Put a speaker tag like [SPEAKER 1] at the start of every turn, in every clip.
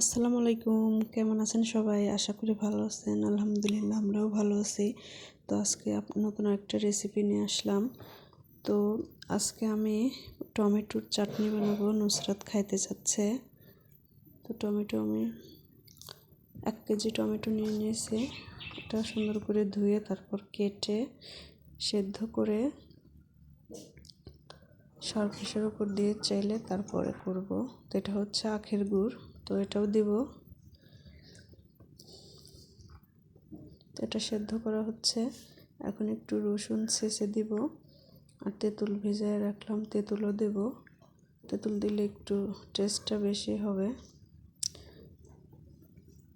[SPEAKER 1] আসসালামু আলাইকুম। কেমন আছেন সবাই? আশা করি ভালো আছেন। আলহামদুলিল্লাহ, আমরাও ভালো আছি। তো আজকে নতুন একটা রেসিপি নিয়ে আসলাম। তো আজকে আমি টমেটোর চাটনি বানাবো। নুসরাত খাইতে চাচ্ছে। তো টমেটো আমি এক কেজি টমেটো নিয়ে নিয়েছি। এটা সুন্দর করে ধুয়ে তারপর কেটে সেদ্ধ করে সরফেসের উপর দিয়ে চাইলে তারপরে করব। তো এটা হচ্ছে আখের গুড়। তো এটাও দিব। তো এটা সেদ্ধ করা হচ্ছে। এখন একটু রসুন ছেঁচে দিব আর তেঁতুল ভেজায় রাখলাম, তেঁতুলও দেব। তেঁতুল দিলে একটু টেস্টটা বেশি হবে।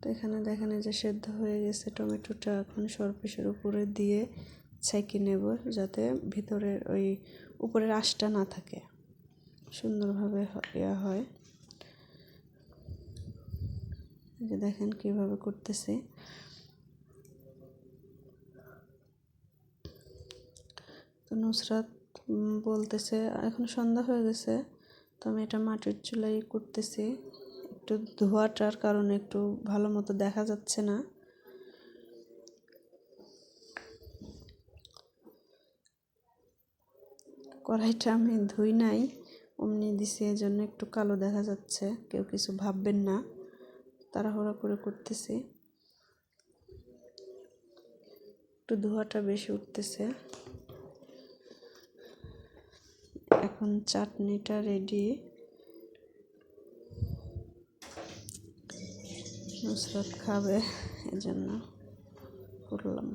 [SPEAKER 1] তো এখানে দেখেন যে সেদ্ধ হয়ে গেছে টমেটোটা, এখন সরপেশের উপরে দিয়ে ছেঁকে নেব যাতে ভিতরের ওই উপরের আঁশটা না থাকে। সুন্দরভাবে ইয়া হয়। যে দেখেন কীভাবে করতেছি। তো নুসরাত বলতেছে, এখন সন্ধ্যা হয়ে গেছে, তো আমি এটা মাটির চুলাই করতেছি। একটু ধোয়াটার কারণে একটু ভালো মতো দেখা যাচ্ছে না। কড়াইটা আমি ধুই নাই, অমনি দিছি এই জন্য একটু কালো দেখা যাচ্ছে, কেউ কিছু ভাববেন না। তাড়াহুড়া করে করতেছি। একটু ধোয়াটা বেশি উঠতেছে। এখন চাটনিটা রেডি নুসরাত খাবে এজন্য করলাম।